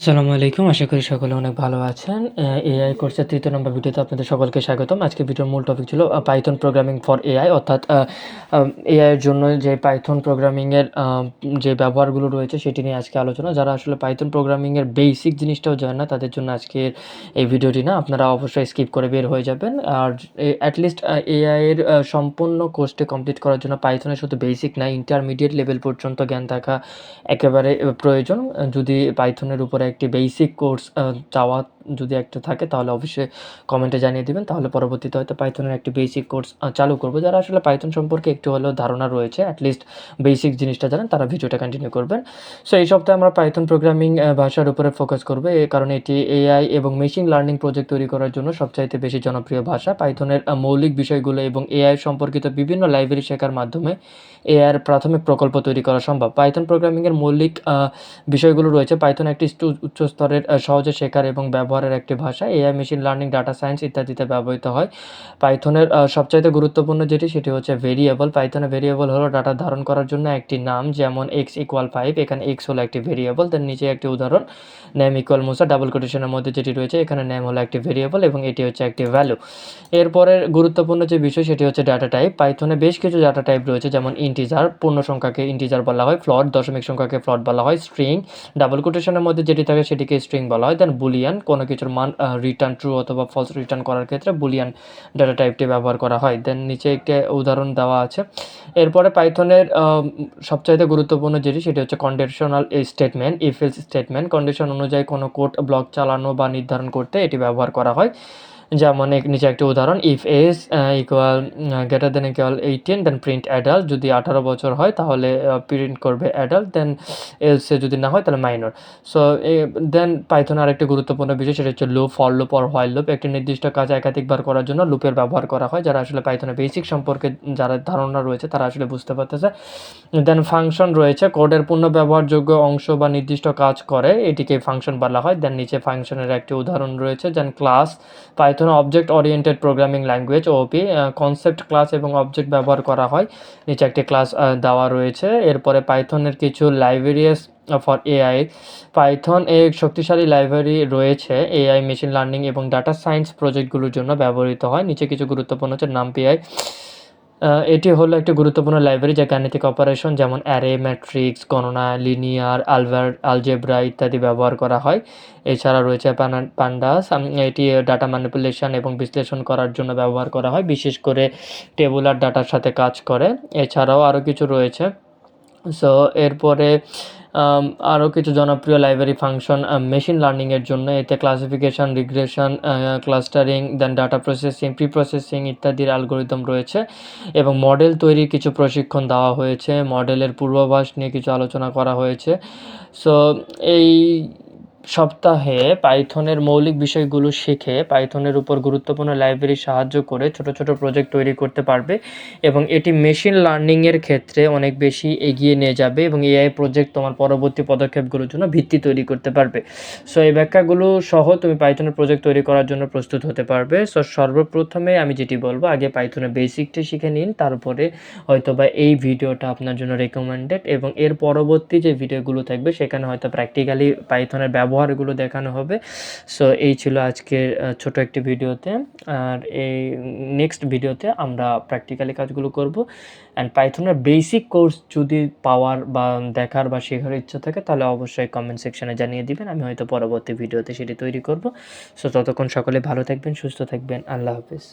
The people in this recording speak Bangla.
আসসালামু আলাইকুম, আশা করি সকলে অনেক ভালো আছেন। এআই কোর্সের তৃতীয় নম্বর ভিডিওতে আপনাদের সকলকে স্বাগতম। আজকে ভিডিওর মূল টপিক ছিল পাইথন প্রোগ্রামিং ফর এআই অর্থাৎ এআই এর জন্য যে পাইথন প্রোগ্রামিংয়ের যে ব্যবহারগুলো রয়েছে সেটি নিয়ে আজকে আলোচনা। যারা আসলে পাইথন প্রোগ্রামিংয়ের বেসিক জিনিসটাও জানেন না, তাদের জন্য আজকের এই ভিডিওটি না, আপনারা অবশ্যই স্কিপ করে বের হয়ে যাবেন। আর অ্যাটলিস্ট এআই এর সম্পূর্ণ কোর্সটি কমপ্লিট করার জন্য পাইথনের শুধু বেসিক না ইন্টারমিডিয়েট লেভেল পর্যন্ত জ্ঞান থাকা একেবারে প্রয়োজন। যদি পাইথনের উপরে একটি বেসিক কোর্স চাওয়া যদি একটা থাকে, তাহলে অবশ্যই কমেন্টে জানিয়ে দিবেন। তাহলে পরবর্তীতে হয়তো পাইথনের একটি বেসিক কোর্স চালু করব। যারা আসলে পাইথন সম্পর্কে একটু হলেও ধারণা রয়েছে অ্যাটলিস্ট বেসিক জিনিসটা জানেন, তারা ভিডিওটা কন্টিনিউ করবেন। সো এই সপ্তাহে আমরা পাইথন প্রোগ্রামিং ভাষার উপরে ফোকাস করব। কারণে এটি এআই এবং মেশিন লার্নিং প্রজেক্ট তৈরি করার জন্য সবচাইতে বেশি জনপ্রিয় ভাষা। পাইথনের মৌলিক বিষয়গুলো এবং এআই সম্পর্কিত বিভিন্ন লাইব্রেরি শেখার মাধ্যমে এআইয়ের প্রাথমিক প্রকল্প তৈরি করা সম্ভব। পাইথন প্রোগ্রামিংয়ের মৌলিক বিষয়গুলো রয়েছে। পাইথন একটি উচ্চ স্তরের সহজে শেখার এবং ব্যবহারের একটি ভাষা, AI machine learning data science ইত্যাদিতে ব্যবহৃত হয়। পাইথনের সবচাইতে গুরুত্বপূর্ণ যেটি, সেটি হচ্ছে ভেরিয়েবল পাইথনে ভেরিয়েবল হলো ডাটা ধারণ করার জন্য একটি নাম, যেমন এক্স ইকুয়াল ফাইভ এখানে এক্স হলো একটি ভেরিয়েবল দেন নিচে একটি উদাহরণ নেম ইকুয়াল মুসা ডাবল কোটেশনের মধ্যে যেটি রয়েছে, এখানে নেম হলো একটি ভেরিয়েবল এবং এটি হচ্ছে একটি ভ্যালু এরপরের গুরুত্বপূর্ণ যে বিষয়, সেটি হচ্ছে ডাটা টাইপ পাইথনে বেশ কিছু ডাটা টাইপ রয়েছে, যেমন ইন্টিজার পূর্ণ সংখ্যাকে ইন্টিজার বলা হয় ফ্লট দশমিক সংখ্যাকে ফ্লট বলা হয় স্ট্রিং ডাবল কোটেশনের মধ্যে যেটি থাকে, সেটিকে স্ট্রিং বলা হয় দেন বুলিয়ান কোনো কিছুর মান রিটার্ন ট্রু অথবা ফলস রিটার্ন করার ক্ষেত্রে বুলিয়ান ডেটা টাইপটি ব্যবহার করা হয়। দেন নিচে একটি উদাহরণ দেওয়া আছে। এরপরে পাইথনের সবচাইতে গুরুত্বপূর্ণ যেটি, সেটি হচ্ছে conditional statement if else statement condition অনুযায়ী কোনো কোড ব্লক চালানো বা নির্ধারণ করতে এটি ব্যবহার করা হয়। যেমন নিচে একটি উদাহরণ if s equal greater then equal eighteen then print adult যদি আঠারো বছর হয় তাহলে প্রিন্ট করবে অ্যাডাল্ট দেন এলসে যদি না হয় তাহলে মাইনর সো দেন পাইথন আরেকটি গুরুত্বপূর্ণ বিষয়, সেটা হচ্ছে loop for loop or while loop একটি নির্দিষ্ট কাজ একাধিকবার করার জন্য লুপের ব্যবহার করা হয়, যারা আসলে পাইথনের বেসিক সম্পর্কে যারা ধারণা রয়েছে, তারা আসলে বুঝতে পারতেছে। দেন ফাংশন রয়েছে কোডের পূর্ণ ব্যবহারযোগ্য অংশ বা নির্দিষ্ট কাজ করে, এটিকে ফাংশন বলা হয়। দেন নিচে ফাংশনের একটি উদাহরণ রয়েছে দেন ক্লাস পাই Python object oriented programming language OOP concept class এবং অবজেক্ট ব্যবহার করা হয়। নিচে একটি ক্লাস দেওয়া রয়েছে। এরপরে পাইথনের কিছু লাইব্রেরিয়াস ফর এআই পাইথন এ শক্তিশালী লাইব্রেরি রয়েছে। এআই মেশিন লার্নিং এবং ডাটা সায়েন্স প্রজেক্টগুলোর জন্য ব্যবহৃত হয়। নিচে কিছু গুরুত্বপূর্ণ হচ্ছে নাম নামপিআই এটি হলো একটি গুরুত্বপূর্ণ লাইব্রেরি যা গাণিতিক অপারেশন যেমন অ্যারে ম্যাট্রিক্স গণনা লিনিয়ার আলভার আলজেব্রা ইত্যাদি ব্যবহার করা হয়। এছাড়া রয়েছে পান্ডাস এটি ডাটা ম্যানিপুলেশন এবং বিশ্লেষণ করার জন্য ব্যবহার করা হয়, বিশেষ করে টেবুলার ডাটার সাথে কাজ করে। এছাড়াও আরও কিছু রয়েছে। সো এরপরে আরও কিছু জনপ্রিয় লাইব্রেরি ফাংশন মেশিন লার্নিংয়ের জন্য, এতে classification regression clustering then data processing pre processing ইত্যাদির অ্যালগোরিদম রয়েছে এবং মডেল তৈরির কিছু প্রশিক্ষণ দেওয়া হয়েছে। মডেলের পূর্বাভাস নিয়ে কিছু আলোচনা করা হয়েছে। সো এই সপ্তাহে পাইথনের মৌলিক বিষয়গুলো শিখে পাইথনের উপর গুরুত্বপূর্ণ লাইব্রেরি সাহায্য করে ছোট ছোট প্রজেক্ট তৈরি করতে পারবে এবং এটি মেশিন লার্নিংয়ের ক্ষেত্রে অনেক বেশি এগিয়ে নিয়ে যাবে এবং এআই প্রজেক্ট তোমার পরবর্তী পদক্ষেপগুলোর জন্য ভিত্তি তৈরি করতে পারবে। সো এই ব্যাখ্যাগুলো সহ তুমি পাইথনের প্রজেক্ট তৈরি করার জন্য প্রস্তুত হতে পারবে। সো সর্বপ্রথমে আমি যেটি বলব, আগে পাইথনের বেসিকটি শিখে নিন, তারপরে হয়তো বা এই ভিডিওটা আপনার জন্য রেকমেন্ডেড এবং এর পরবর্তী যে ভিডিওগুলো থাকবে, সেখানে হয়তো প্র্যাকটিক্যালি পাইথনের ব্যবহার ব্যবহারগুলো দেখানো হবে। সো এই ছিল আজকের ছোট একটি ভিডিওতে। আর এই নেক্সট ভিডিওতে আমরা প্র্যাকটিক্যালি কাজগুলো করব। অ্যান্ড পাইথনের বেসিক কোর্স যদি পাওয়ার বা দেখার বা শেখার ইচ্ছা থাকে, তাহলে অবশ্যই কমেন্ট সেকশানে জানিয়ে দিবেন। আমি হয়তো পরবর্তী ভিডিওতে সেটি তৈরি করব। সো ততক্ষণ সকলে ভালো থাকবেন, সুস্থ থাকবেন। আল্লাহ হাফিজ।